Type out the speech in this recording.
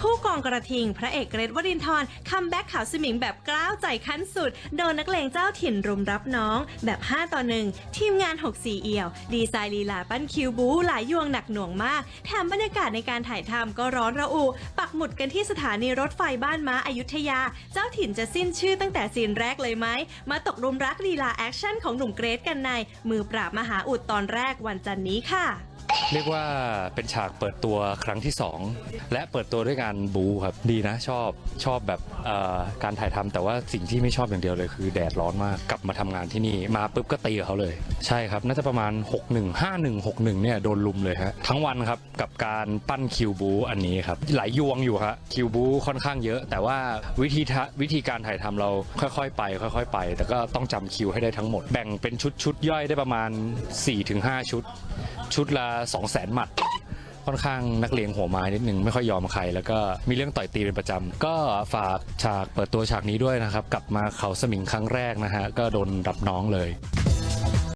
ผู้กองกระทิง พระเอกเกรทวรินทร์คัมแบ็กขาวสมิงแบบกล้าวใจขั้นสุด โดนนักเลงเจ้าถิ่นรุมรับน้อง แบบ 5 ต่อ 1 ทีมงาน 6 4 เอี่ยว ดีไซน์ลีลาปั้นคิวบู หลายยวงหนักหน่วงมาก แถมบรรยากาศในการถ่ายทำก็ร้อนระอุ ปักหมุดกันที่สถานีรถไฟบ้านม้าอายุทยา เจ้าถิ่นจะสิ้นชื่อตั้งแต่ซีนแรกเลยไหม มาตกหลุมรักลีลาแอคชั่นของหนุ่มเกรทกันใน มือปราบมหาอุดตอนแรกวันจันนี้ค่ะ เรียกว่าเป็นฉากเปิดตัวครั้งที่ 2 และเปิดตัวด้วยการบูครับดีนะชอบชอบแบบการถ่ายทำแต่ว่าสิ่งที่ไม่ชอบอย่างเดียวเลยคือแดดร้อนมากกลับมาทำงานที่นี่มาปุ๊บก็ตีกับเขาเลย ใช่ครับ น่าจะประมาณ 61 51 61เนี่ยโดนลุมเลยฮะทั้งวันครับกับการปั้นคิวบูอันนี้ครับหลายยวงอยู่ฮะคิวบูค่อนข้างเยอะ แต่ว่าวิธีวิธีการถ่ายทำเราค่อยๆ ไป ค่อย ๆ ไป แต่ก็ต้องจำคิวให้ได้ทั้งหมดแบ่งเป็นชุดชุดย่อยได้ประมาณ 4-5 ชุด ชุดละ2 2 0 0 0 0หมัด ค่อนข้างนักเลงหัวไม้นิดหนึ่งไม่ค่อยยอมใคร แล้วก็มีเรื่องต่อยตีเป็นประจำ ก็ฝากฉากเปิดตัวฉากนี้ด้วยนะครับ กลับมาเขาสมิงครั้งแรกนะฮะก็โดนรับน้องเลย